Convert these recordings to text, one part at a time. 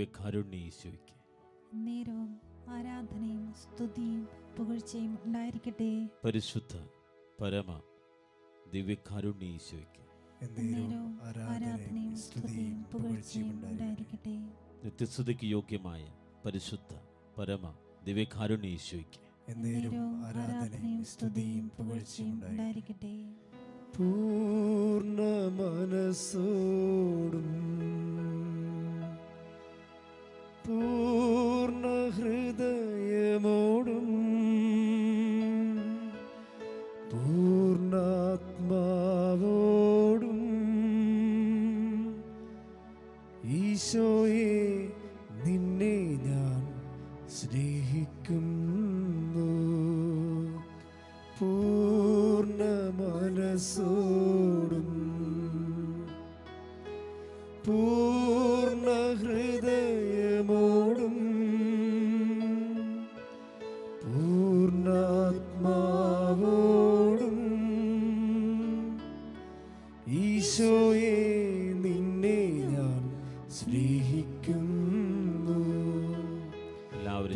ദിവ്യകാരുണ്യ ഈശോയ്ക്ക്. നേരവും ആരാധനയും സ്തുതിയും പുകഴ്ചയും ഉണ്ടായിരിക്കട്ടെ. പരിശുദ്ധ പരമ ദിവ്യകാരുണ്യ ഈശോയ്ക്ക്. നേരവും ആരാധനയും സ്തുതിയും പുകഴ്ചയും ഉണ്ടായിരിക്കട്ടെ. നിത്യസ്തുതിക്ക് യോഗ്യമായ പരിശുദ്ധ പരമ ദിവ്യകാരുണ്യ ഈശോയ്ക്ക്. നേരവും ആരാധനയും സ്തുതിയും പുകഴ്ചയും ഉണ്ടായിരിക്കട്ടെ. പൂർണ മനസ്സോടും പൂർണ ഹൃദയമോടും പൂർണാത്മാവോടും ഈശോയെ നിന്നെ ഞാൻ സ്നേഹിക്കുന്നു. പൂർണ മനസ്സോടും പൂർണ നിന്നെ ഞാൻ സ്നേഹിക്കുന്നു.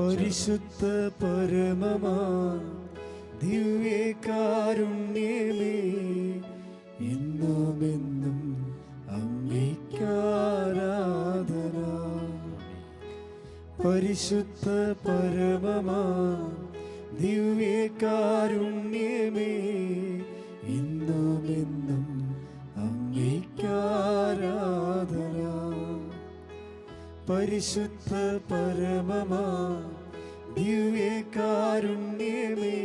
പരിശുദ്ധ പരമമാ ദിവ്യകാരുണ്യമേ എന്നും എന്നും അമ്മയ്ക്കാരാധന പരിശുദ്ധ പരമമാ ദിവ്യകാരുണ്യമേ പരിശുദ്ധ പരമമാ ദിവ്യകാരുണ്യമേ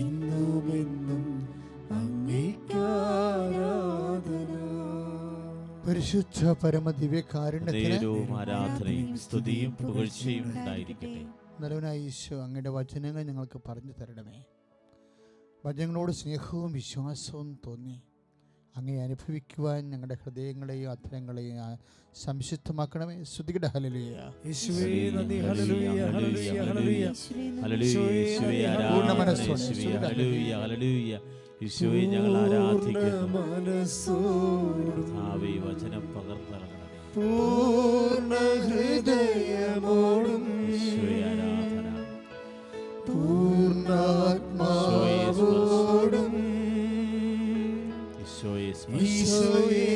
ഇന്നുമെന്നും അംഗീകാരാധന പരിശുദ്ധ പരമ ദിവ്യകാരുണ്യത്തിന് സ്തുതിയും പുകഴ്ചയും ഉണ്ടായിരിക്കട്ടെ. നല്ലവനായ ഈശോ അങ്ങയുടെ വചനങ്ങൾ ഞങ്ങൾക്ക് പറഞ്ഞു തരണമേ. വചനങ്ങളോട് സ്നേഹവും വിശ്വാസവും തോന്നി. അങ്ങേ അനുഭവിക്കുവാൻ ഞങ്ങളുടെ ഹൃദയങ്ങളെയും അധരങ്ങളെയും സംശുദ്ധമാക്കണമേ. ശ്രുതികട ഹലലിയ യേശുവേ ഞങ്ങൾ ആരാധിക്കുന്നു. വചനം പൂർണ ഹൃദയമോടും ഈശോയെ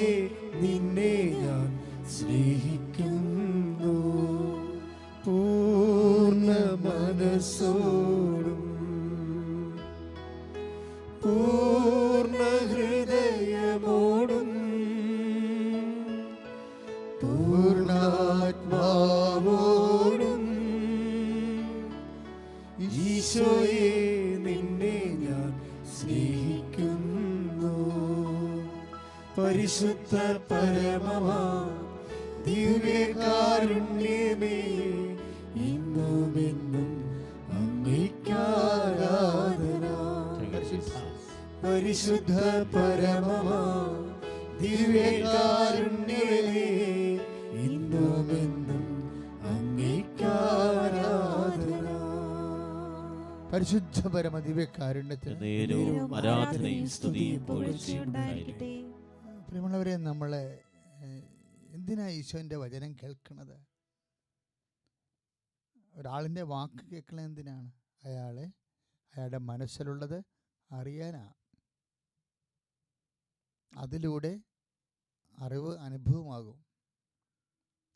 നിന്നെ ഞാൻ സ്നേഹിക്കുന്നു. പൂർണ മനസ്സോടും പൂർണ ഹൃദയമോടും പൂർണാത്മാവോടും ഈശോയെ പരിശുദ്ധ പരമമാ. ദിവ്യകാരുണ്യമേ ഇന്നുമെന്നും അങ്ങേക്കാരാധന പരിശുദ്ധ പരമമാ ദിവ്യകാരുണ്യമേ ഇന്നുമെന്നും അങ്ങേക്കാരാധന പരിശുദ്ധ പരമ ദിവ്യകാരുണ്യത്തിന് ആരാധനയും സ്തുതിയും പ്രിയമുള്ളവരെ നമ്മൾ എന്തിനാ ഈശോന്റെ വചനം കേൾക്കുന്നത് ഒരാളിന്റെ വാക്ക് കേൾക്കണത് എന്തിനാണ്? അയാളെ അയാളുടെ മനസ്സിലുള്ളത് അറിയാനാ. അതിലൂടെ അറിവ് അനുഭവമാകും.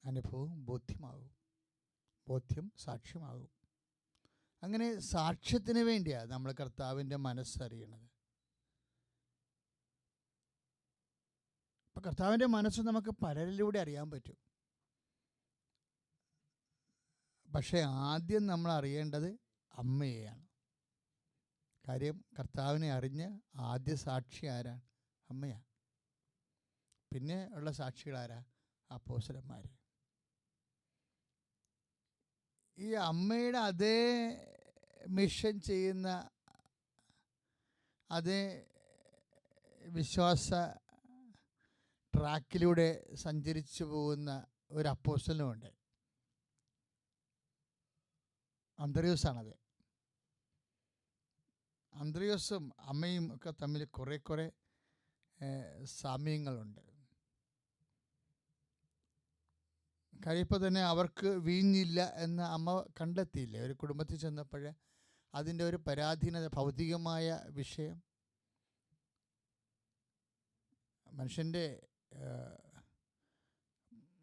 അനുഭവം ബോധ്യമാകും. ബോധ്യം സാക്ഷ്യമാകും. അങ്ങനെ സാക്ഷ്യത്തിന് വേണ്ടിയാണ് നമ്മൾ കർത്താവിന്റെ മനസ്സറിയണത് അപ്പം കർത്താവിന്റെ മനസ്സ് നമുക്ക് പലരിലൂടെ അറിയാൻ പറ്റും. പക്ഷേ ആദ്യം നമ്മൾ അറിയേണ്ടത് അമ്മയെയാണ്. കാര്യം കർത്താവിനെ അറിഞ്ഞ് ആദ്യ സാക്ഷി ആരാണ്? അമ്മയാണ്. പിന്നെ ഉള്ള സാക്ഷികളാരാ അപ്പോസരന്മാർ ഈ അമ്മയുടെ അതേ മിഷൻ ചെയ്യുന്ന അതേ വിശ്വാസ ട്രാക്കിലൂടെ സഞ്ചരിച്ചു പോകുന്ന ഒരു അപ്പോസ്റ്റലുമുണ്ട് അന്ത്രയോസാണത്. അന്ത്രയോസും അമ്മയും ഒക്കെ തമ്മിൽ കുറേ കുറേ സാമ്യങ്ങളുണ്ട്. കഴിയപ്പോൾ തന്നെ അവർക്ക് വീഞ്ഞില്ല എന്ന് അമ്മ കണ്ടെത്തിയില്ലേ? ഒരു കുടുംബത്തിൽ ചെന്നപ്പോൾ അതിന്റെ ഒരു പരാധീനത ഭൗതികമായ വിഷയം. മനുഷ്യന്റെ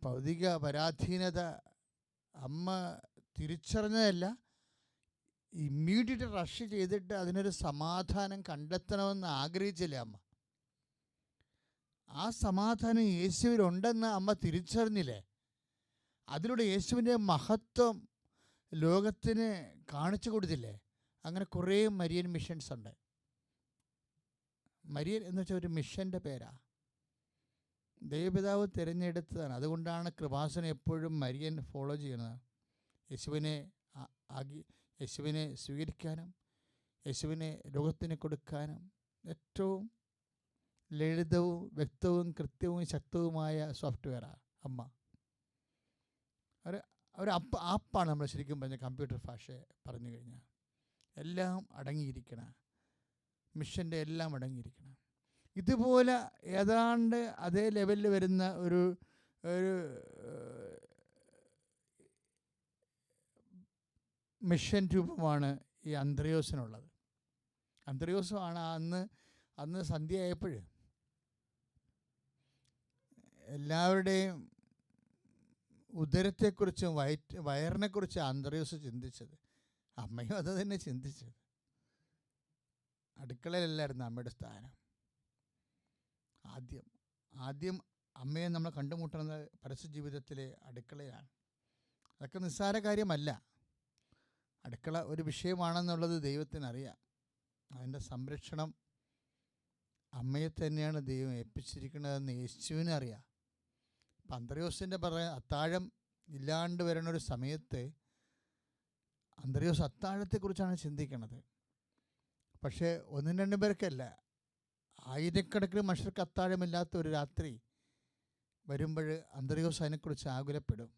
ഭൗതിക പരാധീനത അമ്മ തിരിച്ചറിഞ്ഞതല്ല ഇമ്മീഡിയറ്റ് റഷ് ചെയ്തിട്ട് അതിനൊരു സമാധാനം കണ്ടെത്തണമെന്ന് ആഗ്രഹിച്ചില്ലേ അമ്മ? ആ സമാധാനം യേശുവിനുണ്ടെന്ന് അമ്മ തിരിച്ചറിഞ്ഞില്ലേ? അതിലൂടെ യേശുവിന്റെ മഹത്വം ലോകത്തിന് കാണിച്ചു കൊടുത്തില്ലേ? അങ്ങനെ കുറേ മരിയൻ മിഷൻസ് ഉണ്ട്. മരിയൻ എന്ന് വെച്ചാൽ ഒരു മിഷന്റെ പേരാ. ദൈവപിതാവ് തിരഞ്ഞെടുത്തതാണ്. അതുകൊണ്ടാണ് കൃപാസന എപ്പോഴും മരിയൻ ഫോളോ ചെയ്യുന്നത്. യേശുവിനെ ആകി യേശുവിനെ സ്വീകരിക്കാനും യേശുവിനെ ലോകത്തിന് കൊടുക്കാനും ഏറ്റവും ലളിതവും വ്യക്തവും കൃത്യവും ശക്തവുമായ സോഫ്റ്റ്വെയറാണ് അമ്മ. ഒരു ഒരു അപ്പ് ആപ്പാണ് നമ്മൾ ശരിക്കും പറഞ്ഞ കമ്പ്യൂട്ടർ ഭാഷ പറഞ്ഞു കഴിഞ്ഞാൽ. എല്ലാം അടങ്ങിയിരിക്കണം മിഷന്റെ എല്ലാം അടങ്ങിയിരിക്കണം. ഇതുപോലെ ഏതാണ്ട് അതേ ലെവലിൽ വരുന്ന ഒരു ഒരു മിഷൻ രൂപമാണ് ഈ അന്ത്രയോസിനുള്ളത്. അന്ത്രയോസുമാണ് അന്ന് അന്ന് സന്ധ്യയായപ്പോൾ എല്ലാവരുടെയും ഉദരത്തെക്കുറിച്ചും വയറ്റ് വയറിനെക്കുറിച്ചും അന്ത്രയോസ് ചിന്തിച്ചത്. അമ്മയും അത് തന്നെ ചിന്തിച്ചത്. അടുക്കളയിലല്ലായിരുന്നു അമ്മയുടെ സ്ഥാനം. ആദ്യം ആദ്യം അമ്മയെ നമ്മൾ കണ്ടുമുട്ടുന്നത് പരസ്യ ജീവിതത്തിലെ അടുക്കളയാണ്. അതൊക്കെ നിസ്സാര കാര്യമല്ല. അടുക്കള ഒരു വിഷയമാണെന്നുള്ളത് ദൈവത്തിനറിയാം. അതിന്റെ സംരക്ഷണം അമ്മയെ തന്നെയാണ് ദൈവം ഏൽപ്പിച്ചിരിക്കുന്നതെന്ന് യേശുവിനെ അറിയാം അന്തരീവസിന്റെ പറയാൻ അത്താഴം ഇല്ലാണ്ട് വരുന്ന ഒരു സമയത്ത് അന്ത്രയോസ് അത്താഴത്തെക്കുറിച്ചാണ് ചിന്തിക്കുന്നത് പക്ഷേ ഒന്നും രണ്ടും പേർക്കല്ല. ആയിരക്കണക്കിന് മനുഷ്യർക്ക് അത്താഴമില്ലാത്ത ഒരു രാത്രി വരുമ്പോൾ അന്തരീക്ഷം അതിനെക്കുറിച്ച് ആകുലപ്പെടും.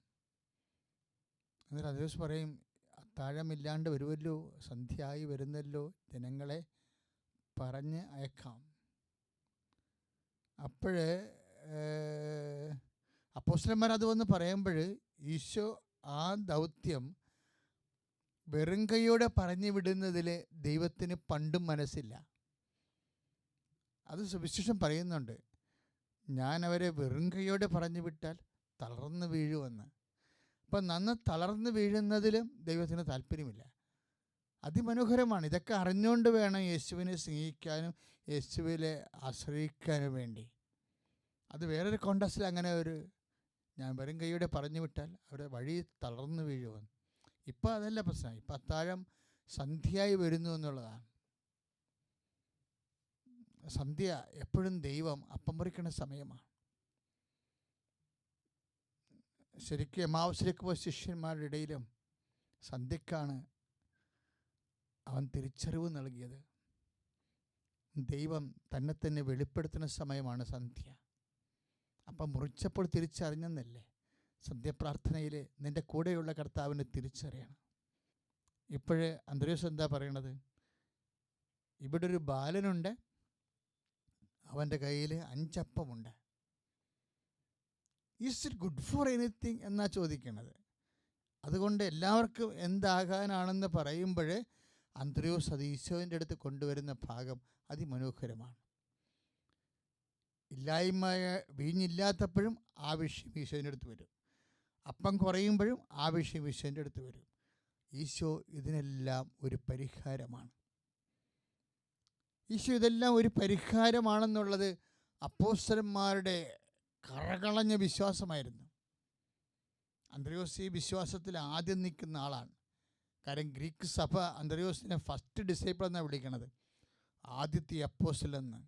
എന്നിട്ട് അന്തർയോസ് പറയും അത്താഴമില്ലാണ്ട് വരുമല്ലോ സന്ധ്യയായി വരുന്നല്ലോ ജനങ്ങളെ പറഞ്ഞ് അയക്കാം. അപ്പോഴ് അപ്പോസ്റ്റലന്മാർ അത് വന്ന് പറയുമ്പോൾ ഈശോ ആ ദൗത്യം വെറും കൈയോടെ പറഞ്ഞു വിടുന്നതിൽ ദൈവത്തിന് പണ്ടും മനസ്സില്ല. അത് സുവിശേഷം പറയുന്നുണ്ട്. ഞാൻ അവരെ വെറും കൈയോടെ പറഞ്ഞു വിട്ടാൽ തളർന്നു വീഴുമെന്ന്. അപ്പം നന്ന് തളർന്നു വീഴുന്നതിലും ദൈവത്തിന് താല്പര്യമില്ല. അതിമനോഹരമാണ്. ഇതൊക്കെ അറിഞ്ഞുകൊണ്ട് വേണം യേശുവിനെ സ്നേഹിക്കാനും യേശുവിനെ ആശ്രയിക്കാനും വേണ്ടി. അത് വേറൊരു കോണ്ടസ്റ്റിൽ അങ്ങനെ ഒരു ഞാൻ വെറും കൈയോടെ പറഞ്ഞു വിട്ടാൽ അവിടെ വഴി തളർന്നു വീഴുമെന്ന്. ഇപ്പം അതല്ല പ്രശ്നം. ഇപ്പം അത്താഴം സന്ധ്യയായി വരുന്നു എന്നുള്ളതാണ്. സന്ധ്യ എപ്പോഴും ദൈവം അപ്പം മുറിക്കുന്ന സമയമാണ്. ശരിക്കും എമാവസിലേക്ക് പോയ ശിഷ്യന്മാരുടെ ഇടയിലും സന്ധ്യക്കാണ് അവൻ തിരിച്ചറിവ് നൽകിയത്. ദൈവം തന്നെ തന്നെ വെളിപ്പെടുത്തുന്ന സമയമാണ് സന്ധ്യ. അപ്പം മുറിച്ചപ്പോൾ തിരിച്ചറിഞ്ഞെന്നല്ലേ? സന്ധ്യപ്രാർത്ഥനയിൽ നിന്റെ കൂടെയുള്ള കർത്താവിനെ തിരിച്ചറിയണം. ഇപ്പോഴേ അന്തരീക്ഷം എന്താ പറയണത്? ഇവിടെ ഒരു ബാലനുണ്ട് അവന്റെ കയ്യിൽ അഞ്ചപ്പമുണ്ട്. Is it good for anything എന്നാ ചോദിക്കണത്. അതുകൊണ്ട് എല്ലാവർക്കും എന്താകാനാണെന്ന് പറയുമ്പോൾ അന്ത്രയോസ് അത് അടുത്ത് കൊണ്ടുവരുന്ന ഭാഗം അതിമനോഹരമാണ്. ഇല്ലായ്മ വീഞ്ഞില്ലാത്തപ്പോഴും ആവശ്യം ഈശോന്റെ അടുത്ത് വരും. അപ്പം കുറയുമ്പോഴും ആവശ്യം ഈശോന്റെ അടുത്ത് വരും. ഈശോ ഇതിനെല്ലാം ഒരു പരിഹാരമാണ്. ഈശോ ഇതെല്ലാം ഒരു പരിഹാരമാണെന്നുള്ളത് അപ്പോസ്റ്റലന്മാരുടെ കറകളഞ്ഞ വിശ്വാസമായിരുന്നു. അന്ത്രയോസ് ഈ വിശ്വാസത്തിൽ ആദ്യം നിൽക്കുന്ന ആളാണ്. കാരണം ഗ്രീക്ക് സഭ അന്ത്രയോസിനെ ഫസ്റ്റ് ഡിസൈപ്പിൾ എന്നാണ് വിളിക്കണത്. ആദ്യത്തെ അപ്പോസ്റ്റൽ എന്ന്.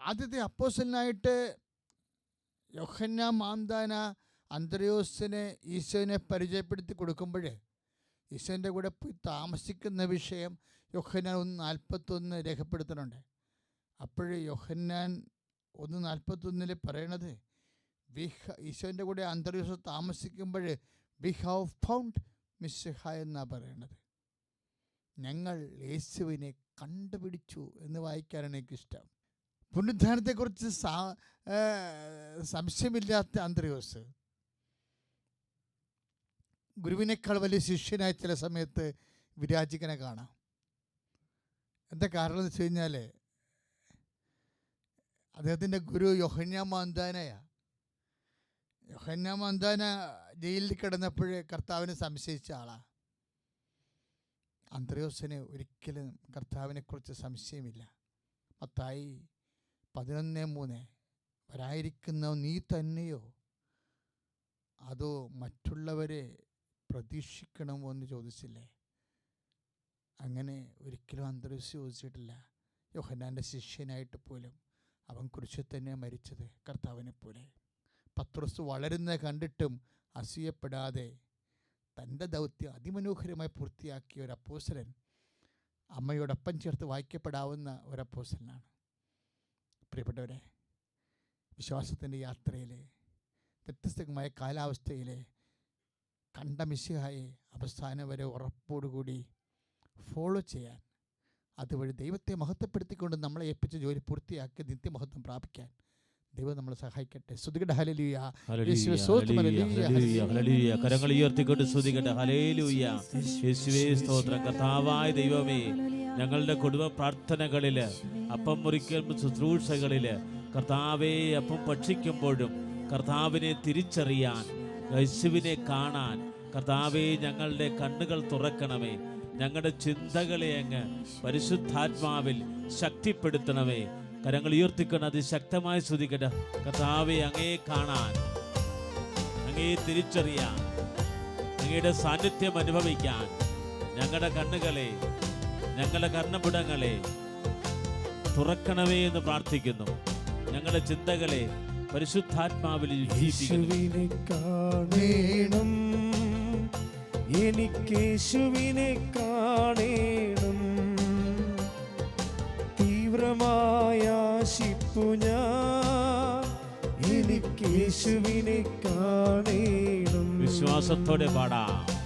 ആദ്യത്തെ അപ്പോസിലിനായിട്ട് യൊഹന്ന മാന്താന അന്ത്രയോസിനെ ഈശോനെ പരിചയപ്പെടുത്തി കൊടുക്കുമ്പോൾ ഈശോന്റെ കൂടെ പോയി താമസിക്കുന്ന വിഷയം യൊഹന്നാൻ ഒന്ന് നാൽപ്പത്തൊന്ന് രേഖപ്പെടുത്തുന്നുണ്ട് അപ്പോൾ യൊഹന്നാൻ ഒന്ന് നാൽപ്പത്തൊന്നിൽ പറയണത് വി ഈശോന്റെ കൂടെ അന്തരീക്ഷം താമസിക്കുമ്പോൾ വി ഹാവ് ഫൗണ്ട് മിസ്ഹ എന്നാണ് പറയണത്. ഞങ്ങൾ യേശുവിനെ കണ്ടുപിടിച്ചു എന്ന് വായിക്കാനാണ് എനിക്കിഷ്ടം പുനരുദ്ധാനത്തെക്കുറിച്ച് സംശയമില്ലാത്ത അന്തരീവസ് ഗുരുവിനേക്കാൾ വലിയ ശിഷ്യനായി ചില സമയത്ത് വിരാജിക്കനെ കാണാം. എന്താ കാരണം എന്ന് വെച്ച് കഴിഞ്ഞാൽ അദ്ദേഹത്തിന്റെ ഗുരു യൊഹന്യ മാന്താനയാ യൊഹന്യ മാന്താന ജയിലിൽ കിടന്നപ്പോഴേ കർത്താവിനെ സംശയിച്ച ആളാണ് അന്ത്രയോസിന് ഒരിക്കലും കർത്താവിനെക്കുറിച്ച് സംശയമില്ല. മത്തായി പതിനൊന്ന് മൂന്ന് വരായിരിക്കുന്ന നീ തന്നെയോ? അതോ മറ്റുള്ളവരെ പ്രതീക്ഷിക്കണമോ? എന്ന് ചോദിച്ചില്ലേ? അങ്ങനെ ഒരിക്കലും അന്തരീക്ഷം ചോദിച്ചിട്ടില്ല. യോഹന്നാന്റെ ശിഷ്യനായിട്ട് പോലും അവൻ കുരിശിൽ തന്നെ മരിച്ചത് കർത്താവിനെ പോലെ. പത്രോസ് വളരുന്നത് കണ്ടിട്ടും അസൂയപ്പെടാതെ തന്റെ ദൗത്യം അതിമനോഹരമായി പൂർത്തിയാക്കിയ ഒരു അപ്പോസരൻ അമ്മയോടൊപ്പം ചേർത്ത് വായിക്കപ്പെടാവുന്ന ഒരു പ്രിയപ്പെട്ടവരെ വിശ്വാസത്തിന്റെ യാത്രയിൽ വ്യത്യസ്തമായ കാലാവസ്ഥയിൽ കണ്ട മിശിഹായെ അവസാനം വരെ ഉറപ്പോടുകൂടി ഫോളോ ചെയ്യാൻ. അതുവഴി ദൈവത്തെ മഹത്വപ്പെടുത്തിക്കൊണ്ട് നമ്മളെ ഏൽപ്പിച്ച ജോലി പൂർത്തിയാക്കി നിത്യമഹത്വം പ്രാപിക്കാൻ. ദൈവം നമ്മളെ സഹായിക്കട്ടെ. ഹലലിയ. കരങ്ങൾ ഉയർത്തിക്കൊണ്ട് സ്തുതിക്കട്ടെ. ഹലേലൂയ യേശുവേ സ്തോത്രം. ദൈവമേ ഞങ്ങളുടെ കുടുംബ പ്രാർത്ഥനകളിൽ അപ്പം മുറിക്കൽ ശുശ്രൂഷകളിൽ കർത്താവെ അപ്പം ഭക്ഷിക്കുമ്പോഴും കർത്താവിനെ തിരിച്ചറിയാൻ യേശുവിനെ കാണാൻ കർത്താവെ ഞങ്ങളുടെ കണ്ണുകൾ തുറക്കണമേ. ഞങ്ങളുടെ ചിന്തകളെ അങ്ങ് പരിശുദ്ധാത്മാവിൽ ശക്തിപ്പെടുത്തണമേ. കരങ്ങൾ ഉയർത്തിക്കൊണ്ട് അതിശക്തമായി സ്തുതിക്കട്ടെ. കർത്താവെ അങ്ങേ കാണാൻ അങ്ങേ തിരിച്ചറിയാൻ അങ്ങയുടെ സാന്നിധ്യം അനുഭവിക്കാൻ ഞങ്ങളുടെ കണ്ണുകളെ ഞങ്ങളുടെ കർണപുടങ്ങളെ തുറക്കണമേ എന്ന് പ്രാർത്ഥിക്കുന്നു. ഞങ്ങളുടെ ചിന്തകളെ പരിശുദ്ധാത്മാവിൽ കാണേണം. എനിക്കേശുവിനെ കാണേണം. തീവ്രമായ ശിപ്പു ഞാൻ എനിക്ക് യേശുവിനെ കാണേണം. വിശ്വാസത്തോടെ പാടാം.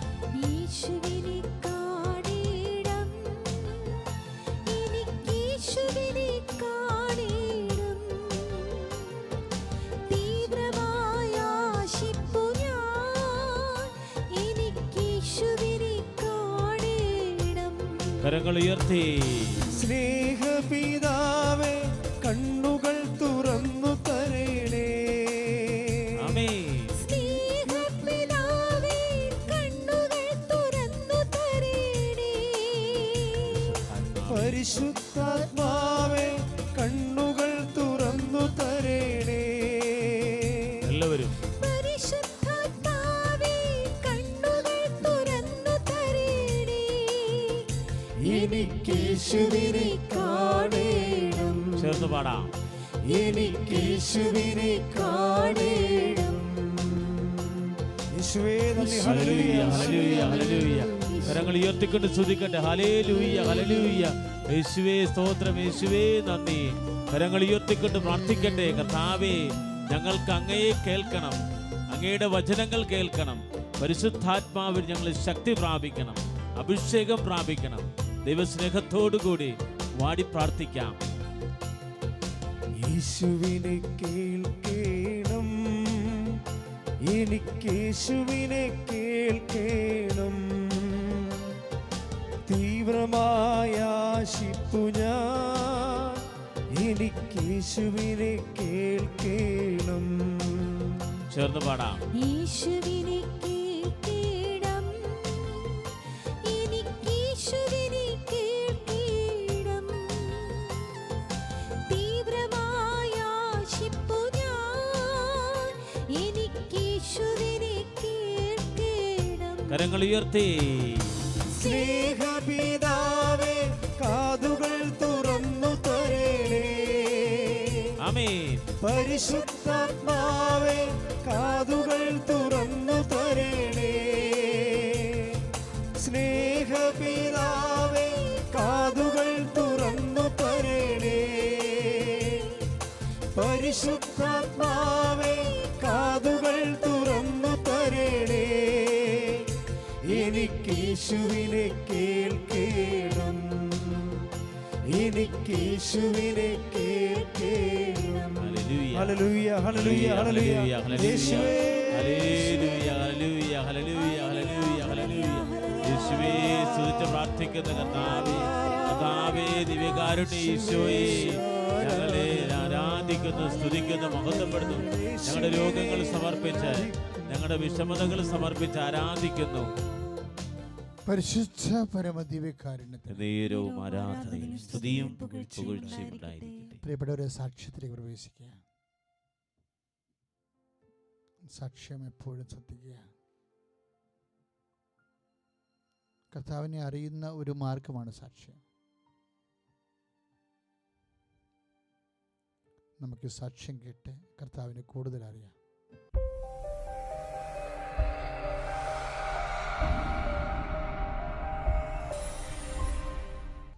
കരങ്ങൾ ഉയർത്തി. സ്നേഹപിതാവേ ഉയർത്തിക്കൊണ്ട് സ്തുതിക്കട്ടെ. ലൂയ്യ ഹലലൂയ്യ യേശുവേ സ്തോത്രം. യേശുവേ നന്ദി. കരങ്ങൾ ഉയർത്തിക്കൊണ്ട് പ്രാർത്ഥിക്കട്ടെ. കർത്താവേ ഞങ്ങൾക്ക് അങ്ങയെ കേൾക്കണം. അങ്ങയുടെ വചനങ്ങൾ കേൾക്കണം. പരിശുദ്ധാത്മാവിൽ ഞങ്ങൾ ശക്തി പ്രാപിക്കണം. അഭിഷേകം പ്രാപിക്കണം. ദൈവസ്നേഹത്തോടു കൂടി വാടി പ്രാർത്ഥിക്കാം. യേശുവിനെ കേൾക്കേണം. എനിക്കേശുവിനെ കേൾക്കേണം. തീവ്രമായ ആശിപ്പു ഞാൻ. എനിക്കേശുവിനെ കേൾക്കണം. ചേർന്ന് പാടാം. യേശുവിനെ കേൾക്കണം. എനിക്കേശുവിനെ കേൾക്കണം. തീവ്രമായ ആശിപ്പു ഞാൻ. എനിക്കേശുവിനെ കേൾക്കണം. കരങ്ങൾ ഉയർത്തി. സ്നേഹപിതാവേ പരിശുദ്ധാത്മാവേ കാതുകൾ തുറന്നു തരേണേ. സ്നേഹപിതാവേ കാതുകൾ തുറന്നു തരേണേ. പരിശുദ്ധാത്മാവേ കാതുകൾ തുറന്നു തരേണേ. എനിക്കേശുവിനെ കേൾക്കേണം. എനിക്കേശുവിനെ ഹല്ലേലൂയ ഹല്ലേലൂയ ഹല്ലേലൂയ ഹല്ലേലൂയ യേശുവേ hallelujah hallelujah hallelujah hallelujah hallelujah യേശുവേ സ്തുതിച്ച് പ്രാർത്ഥിക്കുന്ന കർത്താവേ കർത്താവേ ദിവ്യകാരുണ്യ ഈശോയെ ഞങ്ങളെ ആരാധിക്കുന്നു സ്തുതിക്കുന്നു മഹത്വപ്പെടുന്നു. ഞങ്ങളുടെ രോഗങ്ങൾ സമർപ്പിച്ച് ഞങ്ങളുടെ വിഷമതകൾ സമർപ്പിച്ച് ആരാധിക്കുന്നു. പരിശുദ്ധ പരമദിവ്യകാരുണ്യത്തിന് നേരവും ആരാധനയും സ്തുതിയും പുകഴ്ചയും ഉണ്ടായിരിക്കട്ടെ. പ്രിയപ്പെട്ടവരെ സാക്ഷ്യത്തിലേക്ക് പ്രവേശിക്കുക സാക്ഷ്യം എപ്പോഴും ശ്രദ്ധിക്കുക കർത്താവിനെ അറിയുന്ന ഒരു മാർഗമാണ് സാക്ഷ്യം. നമുക്ക് സാക്ഷ്യം കേട്ട് കർത്താവിനെ കൂടുതൽ അറിയാം.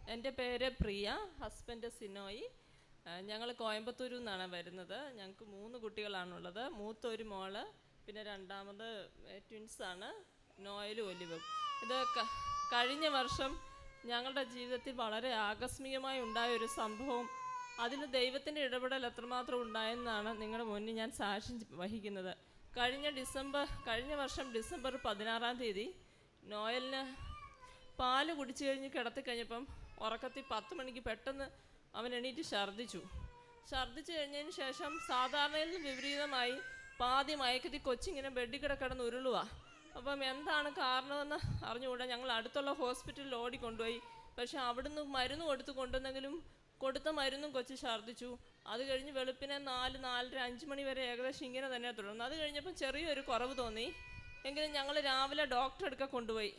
എന്റെ പേര് പ്രിയ ഹസ്ബൻഡ് സിനോയി. ഞങ്ങൾ കോയമ്പത്തൂരിൽ നിന്നാണ് വരുന്നത്. ഞങ്ങൾക്ക് മൂന്ന് കുട്ടികളാണുള്ളത്. മൂത്ത ഒരു മോൾ പിന്നെ രണ്ടാമത് ട്വിൻസാണ് നോയലും ഒലിവും. ഇത് കഴിഞ്ഞ വർഷം ഞങ്ങളുടെ ജീവിതത്തിൽ വളരെ ആകസ്മികമായി ഉണ്ടായ ഒരു സംഭവം. അതിന് ദൈവത്തിന്റെ ഇടപെടൽ എത്രമാത്രം ഉണ്ടായെന്നാണ് നിങ്ങളുടെ മുന്നിൽ ഞാൻ സാക്ഷ്യം വഹിക്കുന്നത്. കഴിഞ്ഞ ഡിസംബർ കഴിഞ്ഞ വർഷം ഡിസംബർ പതിനാറാം തീയതി നോയലിന് പാൽ കുടിച്ചു കഴിഞ്ഞ് കിടത്തി കഴിഞ്ഞപ്പം ഉറക്കത്തി പത്ത് മണിക്ക് പെട്ടെന്ന് അവൻ എണീറ്റ് ഛർദ്ദിച്ചു. ഛർദ്ദിച്ചു കഴിഞ്ഞതിന് ശേഷം സാധാരണയിൽ നിന്ന് വിപരീതമായി പാതി മയക്കത്തി കൊച്ചിങ്ങനെ ബെഡിൽ കിടക്കിടന്ന് ഉരുളുക അപ്പം എന്താണ് കാരണമെന്ന് അറിഞ്ഞുകൂടാ. ഞങ്ങൾ അടുത്തുള്ള ഹോസ്പിറ്റലിൽ ഓടിക്കൊണ്ടുപോയി. പക്ഷെ അവിടുന്ന് മരുന്ന് കൊടുത്ത് കൊണ്ടുവന്നെങ്കിലും കൊടുത്ത മരുന്നും കൊച്ചു ഛർദ്ദിച്ചു. അത് കഴിഞ്ഞ് വെളുപ്പിനെ നാല് നാലര അഞ്ച് മണി വരെ ഏകദേശം ഇങ്ങനെ തന്നെ തുടർന്നു അത് കഴിഞ്ഞപ്പം ചെറിയൊരു കുറവ് തോന്നി. എങ്കിലും ഞങ്ങൾ രാവിലെ ഡോക്ടറെ അടുക്ക കൊണ്ടുപോയി.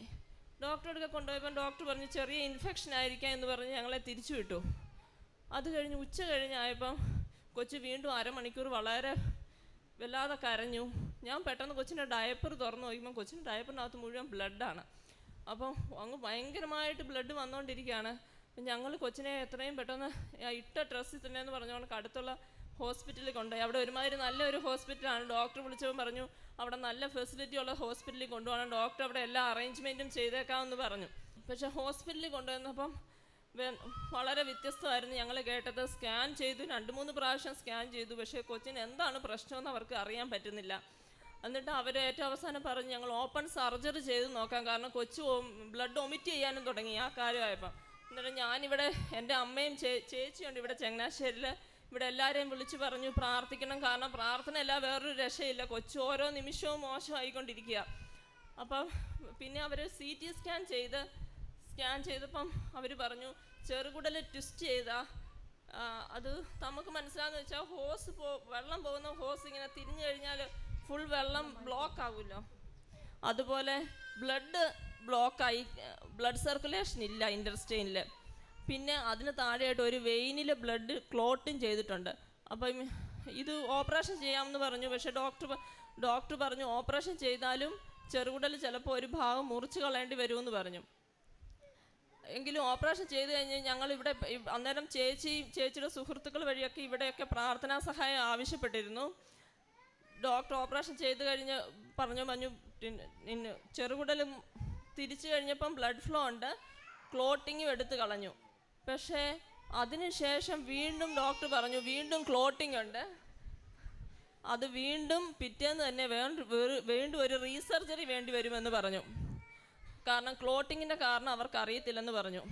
ഡോക്ടറെ അടുക്ക കൊണ്ടുപോയപ്പം ഡോക്ടർ പറഞ്ഞു ചെറിയ ഇൻഫെക്ഷൻ ആയിരിക്കാം എന്ന് പറഞ്ഞ് ഞങ്ങളെ തിരിച്ചു വിട്ടു. അത് കഴിഞ്ഞ് ഉച്ച കഴിഞ്ഞായപ്പം കൊച്ച് വീണ്ടും അരമണിക്കൂർ വളരെ വല്ലാതെ കരഞ്ഞു. ഞാൻ പെട്ടെന്ന് കൊച്ചിന്റെ ഡയപ്പർ തുറന്നു നോക്കുമ്പോൾ കൊച്ചിന്റെ ഡയപ്പറിനകത്ത് മുഴുവൻ ബ്ലഡാണ് അപ്പം അങ്ങ് ഭയങ്കരമായിട്ട് ബ്ലഡ് വന്നുകൊണ്ടിരിക്കുകയാണ് അപ്പം ഞങ്ങൾ കൊച്ചിനെ എത്രയും പെട്ടെന്ന് ഇട്ട ഡ്രസ്സിൽ തന്നെ എന്ന് പറഞ്ഞുകൊണ്ട് അടുത്തുള്ള ഹോസ്പിറ്റലിൽ കൊണ്ടുപോയി. അവിടെ ഒരുമാതിരി നല്ലൊരു ഹോസ്പിറ്റലാണ് ഡോക്ടർ വിളിച്ചപ്പോൾ പറഞ്ഞു അവിടെ നല്ല ഫെസിലിറ്റി ഉള്ള ഹോസ്പിറ്റലിൽ കൊണ്ടുപോകണം. ഡോക്ടർ അവിടെ എല്ലാ അറേഞ്ച്മെന്റും ചെയ്തേക്കാമെന്ന് പറഞ്ഞു. പക്ഷേ ഹോസ്പിറ്റലിൽ കൊണ്ടുവന്നപ്പം വളരെ വ്യത്യസ്തമായിരുന്നു ഞങ്ങൾ കേട്ടത്. സ്കാൻ ചെയ്തു രണ്ട് മൂന്ന് പ്രാവശ്യം സ്കാൻ ചെയ്തു. പക്ഷേ കൊച്ചിന് എന്താണ് പ്രശ്നമെന്ന് അവർക്ക് അറിയാൻ പറ്റുന്നില്ല. എന്നിട്ട് അവർ ഏറ്റവും അവസാനം പറഞ്ഞു ഞങ്ങൾ ഓപ്പൺ സർജറി ചെയ്ത് നോക്കാം. കാരണം കൊച്ചു ബ്ലഡ് ഒമിറ്റ് ചെയ്യാനും തുടങ്ങി ആ കാര്യമായപ്പം. എന്നിട്ട് ഞാനിവിടെ എന്റെ അമ്മയും ചേ ചേച്ചിയുണ്ട് ഇവിടെ ചങ്ങനാശ്ശേരിയിൽ ഇവിടെ എല്ലാവരെയും വിളിച്ചു പറഞ്ഞു പ്രാർത്ഥിക്കണം. കാരണം പ്രാർത്ഥന പ്രാർത്ഥനയല്ല വേറൊരു രക്ഷയില്ല. കൊച്ചു ഓരോ നിമിഷവും മോശമായിക്കൊണ്ടിരിക്കുക അപ്പം പിന്നെ അവർ സി ടി സ്കാൻ ചെയ്ത് സ്കാൻ ചെയ്തപ്പം അവർ പറഞ്ഞു ചെറുകുടൽ ട്വിസ്റ്റ് ചെയ്താൽ അത് നമുക്ക് മനസ്സിലാകുന്ന വെച്ചാൽ ഹോസ് പോ വെള്ളം പോകുന്ന ഹോസ് ഇങ്ങനെ തിരിഞ്ഞു കഴിഞ്ഞാൽ ഫുൾ വെള്ളം ബ്ലോക്ക് ആകുമല്ലോ അതുപോലെ ബ്ലഡ് ബ്ലോക്കായി ബ്ലഡ് സർക്കുലേഷൻ ഇല്ല ഇൻഡർസ്റ്റൈനിൽ പിന്നെ അതിന് താഴെയായിട്ട് ഒരു വെയിനിൽ ബ്ലഡ് ക്ലോട്ടും ചെയ്തിട്ടുണ്ട്. അപ്പം ഇത് ഓപ്പറേഷൻ ചെയ്യാമെന്ന് പറഞ്ഞു പക്ഷേ ഡോക്ടർ ഡോക്ടർ പറഞ്ഞു ഓപ്പറേഷൻ ചെയ്താലും ചെറുകുടൽ ചിലപ്പോൾ ഒരു ഭാഗം മുറിച്ച് കളയേണ്ടി വരുമെന്ന് പറഞ്ഞു. എങ്കിലും ഓപ്പറേഷൻ ചെയ്ത് കഴിഞ്ഞ് ഞങ്ങൾ ഇവിടെ അന്നേരം ചേച്ചി ചേച്ചിയുടെ സുഹൃത്തുക്കൾ വഴിയൊക്കെ ഇവിടെയൊക്കെ പ്രാർത്ഥനാ സഹായം ആവശ്യപ്പെട്ടിരുന്നു. ഡോക്ടർ ഓപ്പറേഷൻ ചെയ്ത് കഴിഞ്ഞ് പറഞ്ഞു പറഞ്ഞു ചെറുകുടലും തിരിച്ചു കഴിഞ്ഞപ്പം ബ്ലഡ് ഫ്ലോ ഉണ്ട്. ക്ലോട്ടിങ്ങും എടുത്ത് കളഞ്ഞു. പക്ഷേ അതിനുശേഷം വീണ്ടും ഡോക്ടർ പറഞ്ഞു വീണ്ടും ക്ലോട്ടിംഗ് ഉണ്ട്. അത് വീണ്ടും പിറ്റേന്ന് തന്നെ വേണ്ട വീണ്ടും ഒരു റീസർജറി വേണ്ടി വരുമെന്ന് പറഞ്ഞു. കാരണം ക്ലോട്ടിങ്ങിന്റെ കാരണം അവർക്ക് അറിയത്തില്ലെന്ന് പറഞ്ഞു.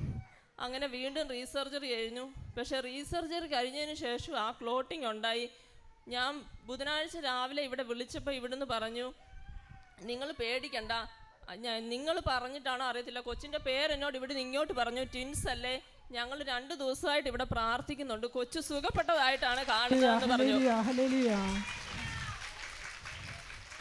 അങ്ങനെ വീണ്ടും റീസർജറി കഴിഞ്ഞു. പക്ഷേ റീസർജറി കഴിഞ്ഞതിന് ശേഷം ആ ക്ലോട്ടിംഗ് ഉണ്ടായി. ഞാൻ ബുധനാഴ്ച രാവിലെ ഇവിടെ വിളിച്ചപ്പോൾ ഇവിടുന്ന് പറഞ്ഞു നിങ്ങൾ പേടിക്കണ്ട. ഞാൻ നിങ്ങൾ പറഞ്ഞിട്ടാണോ അറിയത്തില്ല. കൊച്ചിന്റെ പേരെന്നോട് ഇവിടെ ഇങ്ങോട്ട് പറഞ്ഞു. ട്വിൻസ് അല്ലേ? ഞങ്ങൾ രണ്ട് ദിവസമായിട്ട് ഇവിടെ പ്രാർത്ഥിക്കുന്നുണ്ട്. കൊച്ചു സുഖപ്പെട്ടതായിട്ടാണ് കാണുന്നതെന്ന് പറഞ്ഞു.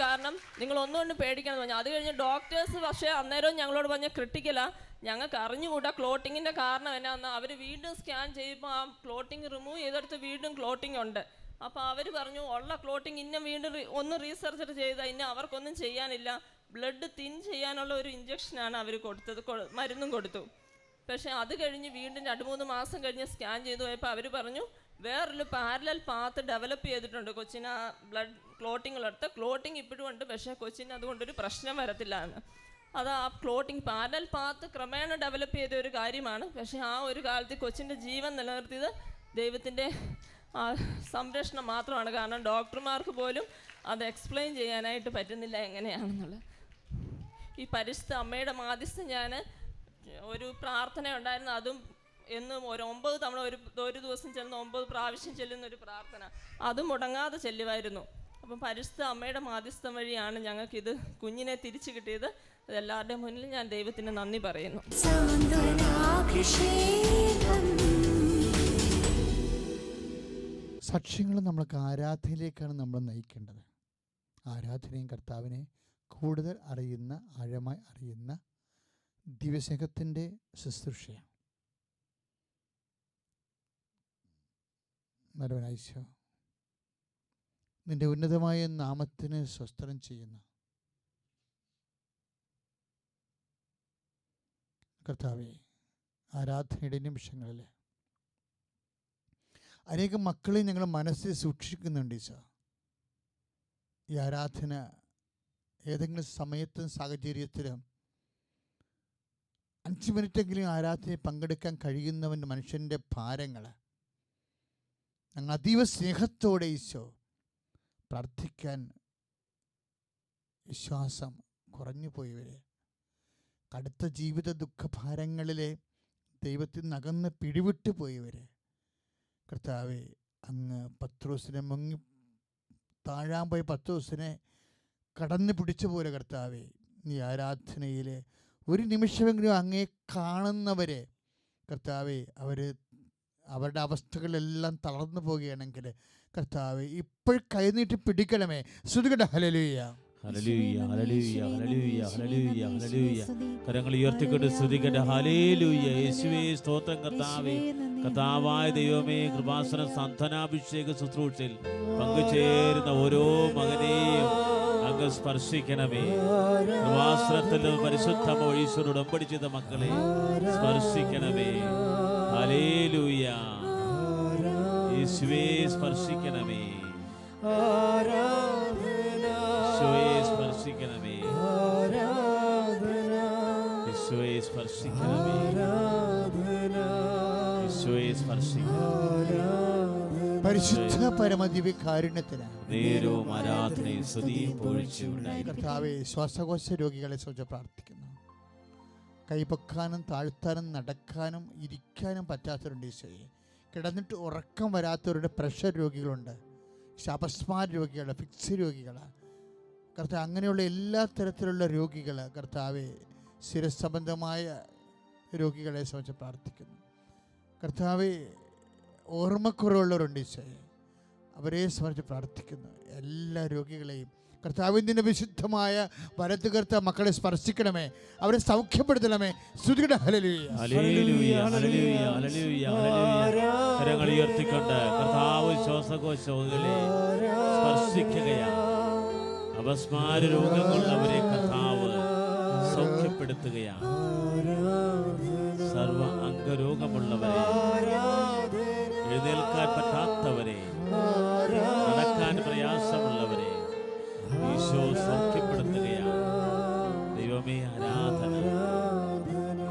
കാരണം നിങ്ങൾ ഒന്നുകൊണ്ട് പേടിക്കണം പറഞ്ഞു അത് കഴിഞ്ഞ് ഡോക്ടേഴ്സ് പക്ഷേ അന്നേരം ഞങ്ങളോട് പറഞ്ഞ ക്രിട്ടിക്കലാ ഞങ്ങൾക്ക് അറിഞ്ഞുകൂടാ ക്ലോട്ടിങ്ങിന്റെ കാരണം എന്നാന്ന്. അവർ വീണ്ടും സ്കാൻ ചെയ്യുമ്പോൾ ആ ക്ലോട്ടിങ് റിമൂവ് ചെയ്തെടുത്ത് വീണ്ടും ക്ലോട്ടിങ് ഉണ്ട്. അപ്പോൾ അവർ പറഞ്ഞു ഉള്ള ക്ലോട്ടിങ് ഇന്നും വീണ്ടും ഒന്ന് റീസർച്ച് ചെയ്താൽ ഇന്ന അവർക്കൊന്നും ചെയ്യാനില്ല. ബ്ലഡ് തിൻ ചെയ്യാനുള്ള ഒരു ഇഞ്ചക്ഷനാണ് അവർ കൊടുത്തത്. മരുന്നും കൊടുത്തു. പക്ഷേ അത് കഴിഞ്ഞ് വീണ്ടും രണ്ട് മൂന്ന് മാസം കഴിഞ്ഞ് സ്കാൻ ചെയ്തു പോയപ്പോൾ അവർ പറഞ്ഞു വേറൊരു പാരലൽ പാത്ത് ഡെവലപ്പ് ചെയ്തിട്ടുണ്ട്. കൊച്ചിന് ആ ബ്ലഡ് ക്ലോട്ടിങ്ങിലെടുത്ത് ക്ലോട്ടിങ് ഇപ്പോഴും ഉണ്ട്. പക്ഷേ കൊച്ചിന് അതുകൊണ്ടൊരു പ്രശ്നം വരത്തില്ല എന്ന് അത് ആ ക്ലോട്ടിങ് പാരൽ പാത്ത് ക്രമേണ ഡെവലപ്പ് ചെയ്ത ഒരു കാര്യമാണ്. പക്ഷേ ആ ഒരു കാലത്ത് കൊച്ചിന്റെ ജീവൻ നിലനിർത്തിയത് ദൈവത്തിന്റെ സംരക്ഷണം മാത്രമാണ്. കാരണം ഡോക്ടർമാർക്ക് പോലും അത് എക്സ്പ്ലെയിൻ ചെയ്യാനായിട്ട് പറ്റുന്നില്ല എങ്ങനെയാണെന്നുള്ളത്. ഈ പരിശുദ്ധ അമ്മയുടെ മാധ്യസ്ഥം ഞാൻ ഒരു പ്രാർത്ഥന ഉണ്ടായിരുന്നു. അതും എന്നും ഒരു ഒമ്പത് തവണ ഒരു ഒരു ദിവസം ചെല്ലുന്ന ഒമ്പത് പ്രാവശ്യം ചെല്ലുന്ന ഒരു പ്രാർത്ഥന. അതും മുടങ്ങാതെ ചെല്ലുമായിരുന്നു. അപ്പം പരിശുദ്ധ അമ്മയുടെ മാധ്യസ്ഥം വഴിയാണ് ഞങ്ങൾക്കിത് കുഞ്ഞിനെ തിരിച്ചു കിട്ടിയത്. അതെല്ലാവരുടെ മുന്നിൽ ഞാൻ ദൈവത്തിന് നന്ദി പറയുന്നു. സാക്ഷ്യങ്ങൾ നമ്മൾക്ക് ആരാധനയിലേക്കാണ് നമ്മൾ നയിക്കേണ്ടത്? ആരാധനയും കർത്താവിനെ കൂടുതൽ അറിയുന്ന ആഴമായി അറിയുന്ന ദിവ്യസ്നേഹത്തിന്റെ ശുശ്രൂഷയാണ്. നരവനായിശോ നിന്റെ ഉന്നതമായ നാമത്തിന് സ്വസ്ത്രം ചെയ്യുന്ന. കർത്താവെ ആരാധനയുടെ നിമിഷങ്ങളിൽ അനേകം മക്കളെ ഞങ്ങൾ മനസ്സിൽ സൂക്ഷിക്കുന്നുണ്ട് ഈശോ. ഈ ആരാധന ഏതെങ്കിലും സമയത്തും സാഹചര്യത്തിലും അഞ്ച് മിനിറ്റെങ്കിലും ആരാധനയിൽ പങ്കെടുക്കാൻ കഴിയുന്നവന്റെ മനുഷ്യന്റെ ഭാരങ്ങൾ ഞങ്ങൾ അതീവ സ്നേഹത്തോടെ ഈശോ പ്രാർത്ഥിക്കാൻ വിശ്വാസം കുറഞ്ഞു പോയവരെ കടുത്ത ജീവിത ദുഃഖഭാരങ്ങളിലെ ദൈവത്തിൽ നകന്ന് പിടിവിട്ട് പോയവരെ കർത്താവെ അങ്ങ് പത്രോസിനെ മുങ്ങി താഴാൻ പോയി പത്രോസിനെ കടന്നു പിടിച്ച പോലെ കർത്താവെ നീ ആരാധനയിൽ ഒരു നിമിഷമെങ്കിലും അങ്ങേ കാണുന്നവരെ കർത്താവെ അവർ അവരുടെ അവസ്ഥകളെല്ലാം തളർന്നു പോവുകയാണെങ്കിൽ കർത്താവെ ഇപ്പോൾ കൈനീട്ടി പിടിക്കണമേ. ശ്രുതികട hallelujah hallelujah hallelujah hallelujah hallelujah hallelujah. കരങ്ങൾ ഉയർത്തിക്കൊണ്ട് ശ്രുതികട ഹല്ലേലൂയ യേശുവേ സ്തോത്രം കർത്താവേ. കർത്താവായ ദൈവമേ കൃപാസന സന്ധനാഭിഷേക ശുശ്രൂഷയിൽ പങ്കുചേരുന്ന ഓരോ മകനെയും അങ്ങ് സ്പർശിക്കണമേ. കൃപാസനത്തിൽ പരിശുദ്ധ ഈശ്വരോട് ഉടമ്പടി ചെയ്ത മക്കളെ സ്പർശിക്കണമേ. ഹല്ലേലൂയ. യേശുവേ സ്പർശിക്കണമേ. യേശുവേ സ്പർശിക്കണമേ. ആരാധന. യേശുവേ സ്പർശിക്കണമേ. യേശുവേ സ്പർശിക്കണമേ. പരിശുദ്ധ പരമദിവ്യ കാരുണ്യത്തിന് നേരവും ആരാധനയും സ്തുതിയും കർത്താവെ ശ്വാസകോശ രോഗികളെ കുറിച്ച് പ്രാർത്ഥിക്കുന്നു. കൈപൊക്കാനും താഴ്ത്താനും നടക്കാനും ഇരിക്കാനും പറ്റാത്തവരുണ്ട് ഈശോയെ. കിടന്നിട്ട് ഉറക്കം വരാത്തവരുടെ പ്രഷർ രോഗികളുണ്ട്. ശപസ്മാർ രോഗികൾ ഫിക്സ് രോഗികൾ കർത്താവ് അങ്ങനെയുള്ള എല്ലാ തരത്തിലുള്ള രോഗികൾ കർത്താവെ സ്ഥിരസംബന്ധമായ രോഗികളെ സംബന്ധിച്ച് പ്രാർത്ഥിക്കുന്നു. കർത്താവ് ഓർമ്മക്കുറവുള്ളവരുണ്ട് ഈശോയെ. അവരെ സംബന്ധിച്ച് പ്രാർത്ഥിക്കുന്നു. എല്ലാ രോഗികളെയും കർത്താവിന്റെ വിശുദ്ധമായ വലത്ത് കർത്ത മക്കളെ സ്പർശിക്കണമേ. അവരെ സൗഖ്യപ്പെടുത്തണമേ. ശ്രുതിയുടെ hallelujah hallelujah, hallelujah, hallelujah, hallelujah. കരങ്ങൾ ഉയർത്തിക്കൊണ്ട് കർത്താവ് ശ്വാസകോശങ്ങളെ സ്പർശിക്കുകയാണ്. അപസ്മാര രോഗങ്ങളുള്ളവരെ കർത്താവ് സൗഖ്യപ്പെടുത്തുകയാണ്. സർവ അംഗരോഗമുള്ളവരെ എഴുന്നേൽക്കാൻ പറ്റാത്തവരെ ഈശോ സൗഖ്യപ്പെടുത്തുകയാണ് ദൈവമേ ആരാധന.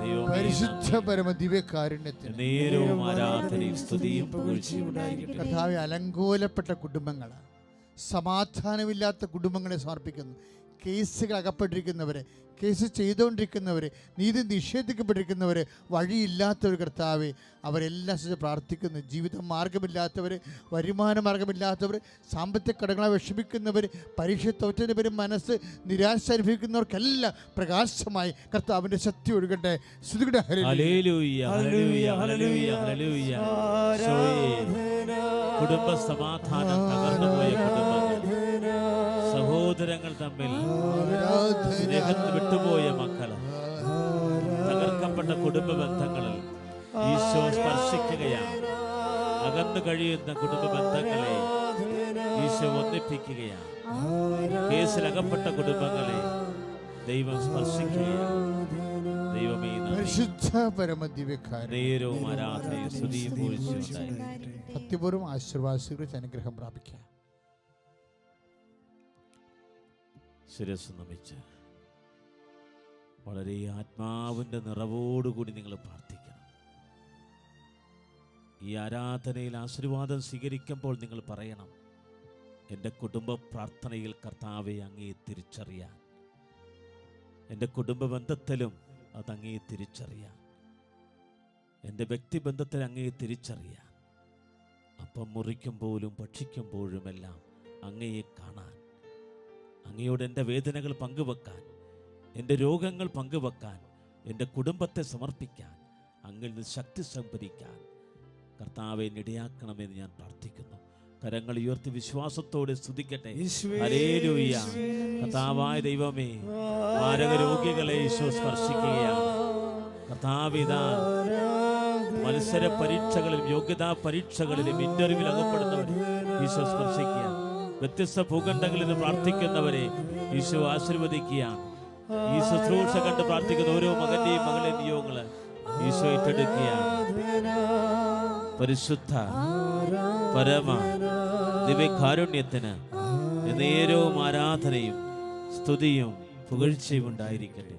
ദൈവമേ പരിശുദ്ധ പരമ ദിവ്യകാരുണ്യത്തിന് നേരവും ആരാധനയും സ്തുതിയും പുകഴ്ചയും ഉണ്ടായിരിക്കട്ടെ. കർത്താവെ അലങ്കോലപ്പെട്ട കുടുംബങ്ങൾ സമാധാനമില്ലാത്ത കുടുംബങ്ങളെ സമർപ്പിക്കുന്നു. കേസുകൾ അകപ്പെട്ടിരിക്കുന്നവരെ കേസ് ചെയ്തുകൊണ്ടിരിക്കുന്നവർ നീതി നിഷേധിക്കപ്പെട്ടിരിക്കുന്നവർ വഴിയില്ലാത്തവർ കർത്താവെ അവരെല്ലാം ശ്രദ്ധിച്ച് പ്രാർത്ഥിക്കുന്നു. ജീവിത മാർഗമില്ലാത്തവർ വരുമാന മാർഗമില്ലാത്തവർ സാമ്പത്തിക കടങ്ങളെ വിഷമിക്കുന്നവർ പരീക്ഷ തോറ്റതിന്റെ പേര് മനസ്സ് നിരാശ അനുഭവിക്കുന്നവർക്കെല്ലാം പ്രകാശമായി കർത്താവിന്റെ ശക്തി ഒഴുകട്ടെ. ശ്രുതിയുടെ hallelujah. Hallelujah, hallelujah, hallelujah, hallelujah. കുടുംബ സമാധാനം തകർന്നുപോയ സഹോദരങ്ങൾ തമ്മിൽ സ്നേഹത്തിൽ വിട്ടുപോയ മക്കൾ. തകർക്കപ്പെട്ട കുടുംബ ബന്ധങ്ങളിൽ ഈശോ സ്പർശിക്കുകയാണ്. അകന്നു കഴിയുന്ന കുടുംബ ബന്ധങ്ങളെ ഈശോ ഒന്നിപ്പിക്കുകയാണ്. കേസിലകപ്പെട്ട കുടുംബങ്ങളെ ദൈവം സ്പർശിക്കുകയാണ്. ദൈവമേ. പരിശുദ്ധ ആരാധനയും സ്തുതിയും സത്യപൂർവം അനുഗ്രഹം പ്രാപിക്കാം. ശിരസ് നമിച്ച് വളരെ ആത്മാവിന്റെ നിറവോടുകൂടി നിങ്ങൾ പ്രാർത്ഥിക്കണം. ഈ ആരാധനയിൽ ആശീർവാദം സ്വീകരിക്കുമ്പോൾ നിങ്ങൾ പറയണം എന്റെ കുടുംബ പ്രാർത്ഥനയിൽ കർത്താവെ അങ്ങേ തിരിച്ചറിയാൻ. എന്റെ കുടുംബ ബന്ധത്തിലും അത് അങ്ങേ തിരിച്ചറിയാൻ. എന്റെ വ്യക്തിബന്ധത്തിൽ അങ്ങേ തിരിച്ചറിയാൻ. അപ്പം മുറിക്കുമ്പോഴും ഭക്ഷിക്കുമ്പോഴുമെല്ലാം അങ്ങയെ കാണാൻ. അങ്ങയോട് എന്റെ വേദനകൾ പങ്കുവെക്കാൻ എന്റെ രോഗങ്ങൾ പങ്കുവെക്കാൻ എന്റെ കുടുംബത്തെ സമർപ്പിക്കാൻ അങ്ങിൽ നിന്ന് ശക്തി സംഭരിക്കാൻ കർത്താവെ ഇടയാക്കണമെന്ന് ഞാൻ പ്രാർത്ഥിക്കുന്നു. കരങ്ങൾ ഉയർത്തി വിശ്വാസത്തോടെ സ്തുതിക്കട്ടെ. കർത്താവായ ദൈവമേ മാരക രോഗികളെ ഈശോ സ്പർശിക്കുകയാണ് കർത്താവിത മത്സര പരീക്ഷകളിലും യോഗ്യതാ പരീക്ഷകളിലും ഇന്റർവ്യൂവിൽ അകപ്പെടുന്നവർ ഈശോ സ്പർശിക്കുക വ്യത്യസ്ത ഭൂഖണ്ഡങ്ങളിൽ നിന്ന് പ്രാർത്ഥിക്കുന്നവരെ ഈശോ ആശീർവദിക്കുകയാണ്. ഈ ശുശ്രൂഷ കണ്ട് പ്രാർത്ഥിക്കുന്ന ഓരോ മകന്റെയും മകളുടെയും നിയോഗങ്ങൾ ഈശോ ഏറ്റെടുക്കുകയാണ്. പരിശുദ്ധ പരമ ദിവ്യകാരുണ്യത്തിന് നേരവും ആരാധനയും സ്തുതിയും പുകഴ്ചയും ഉണ്ടായിരിക്കട്ടെ.